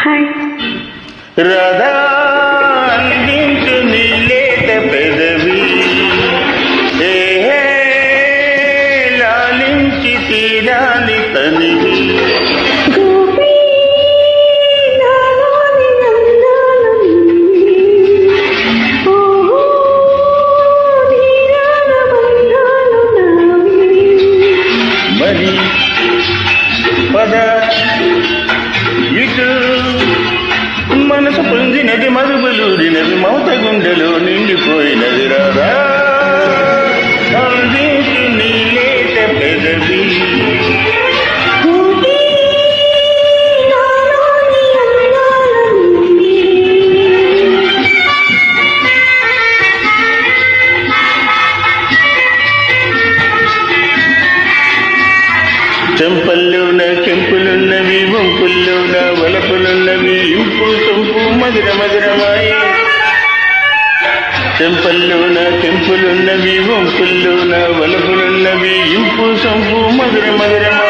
Hi. Radha అందించు నీ లేత పెదవి. లాలించి తీరాలి తనివి. పద. ఇటు మనసు పొందినది మరుబలూరినది మమత గుండెలో నిండిపోయినది రాధా. అందించు వలపులున్నవి ఇంపు మధుర మధురమాయి చెంపల్లోన టెంపులున్నవి వంపుల్లోన వలపులున్నవి ఇంపు సంపు మధుర మధురమాయి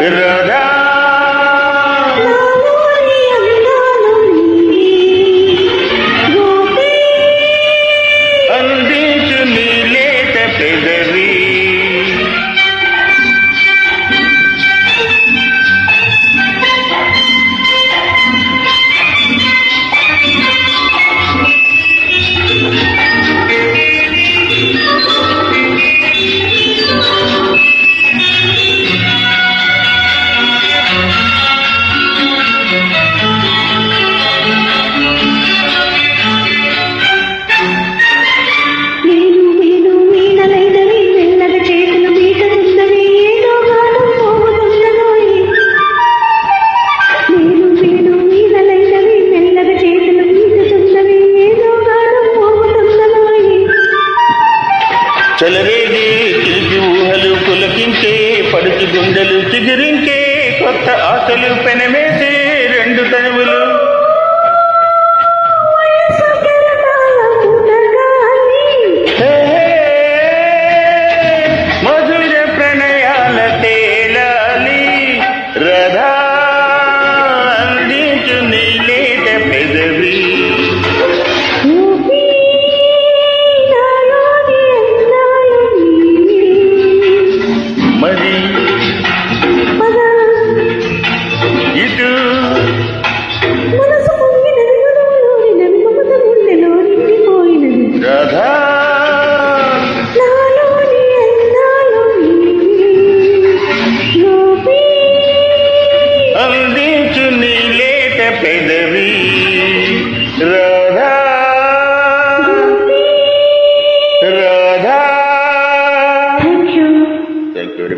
Yeah. చలరేగి తిరిగి ఊహలు పులకించే పడుచు గుండెలు చిగురించే కొత్త ఆశలు పెనమేసే రెండు తనువులు